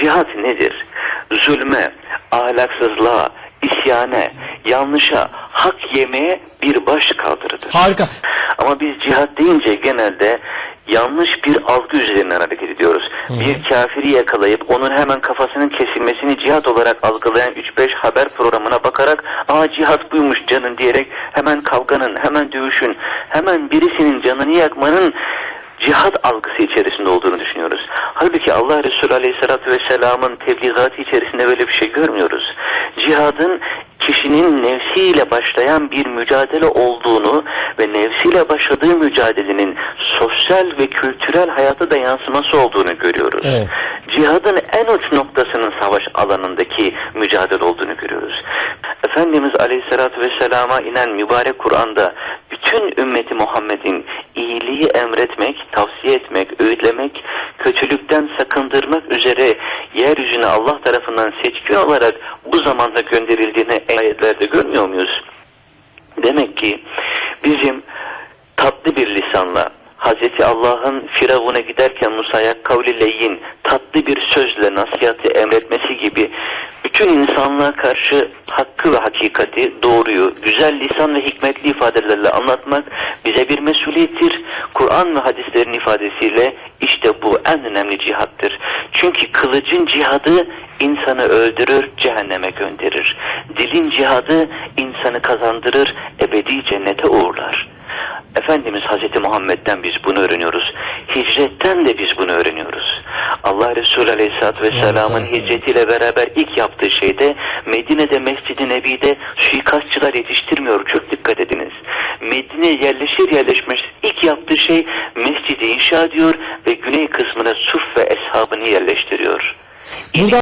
Cihat nedir? Zulme, ahlaksızlığa, isyane, yanlışa, hak yemeye bir baş kaldırıdır. Harika. Ama biz cihat deyince genelde yanlış bir algı üzerinden hareket ediyoruz. Bir kafiri yakalayıp onun hemen kafasının kesilmesini cihat olarak algılayan 3-5 haber programına bakarak aa cihat buymuş canın diyerek hemen kavganın, hemen dövüşün, hemen birisinin canını yakmanın cihat algısı içerisinde olduğunu düşünüyoruz. Halbuki Allah Resulü Aleyhisselatü Vesselam'ın tebliğatı içerisinde böyle bir şey görmüyoruz. Cihadın kişinin nefsiyle başlayan bir mücadele olduğunu ve nefsiyle başladığı mücadelenin sosyal ve kültürel hayata da yansıması olduğunu görüyoruz. Evet. Cihadın en uç noktasının savaş alanındaki mücadele olduğunu görüyoruz. Efendimiz Aleyhisselatü Vesselam'a inen mübarek Kur'an'da bütün ümmeti Muhammed'in iyiliği emretmek, tavsiye etmek, öğütlemek, kötülükten sakındırmak üzere yeryüzüne Allah tarafından seçkin olarak bu zamanda gönderildiğini ayetlerde görmüyor muyuz? Demek ki bizim tatlı bir lisanla Hazreti Allah'ın Firavun'a giderken Musa'ya kavli leyyin tatlı bir sözle nasihatı emretmesi gibi bütün insanlığa karşı hakkı ve hakikati, doğruyu, güzel lisan ve hikmetli ifadelerle anlatmak bize bir mesuliyettir. Kur'an ve hadislerin ifadesiyle işte bu en önemli cihattır. Çünkü kılıcın cihadı insanı öldürür, cehenneme gönderir. Dilin cihadı insanı kazandırır, ebedi cennete uğurlar. Efendimiz Hazreti Muhammed'den biz bunu öğreniyoruz. Hicretten de biz bunu öğreniyoruz. Allah Resulü Aleyhisselatü Vesselam'ın hicretiyle beraber ilk yaptığı şey de Medine'de Mescid-i Nebi'de suikastçılar yetiştirmiyor. Çok dikkat ediniz. Medine'ye yerleşir yerleşmez ilk yaptığı şey mescidi inşa ediyor ve güney kısmına Suf ve eshabını yerleştiriyor. Burada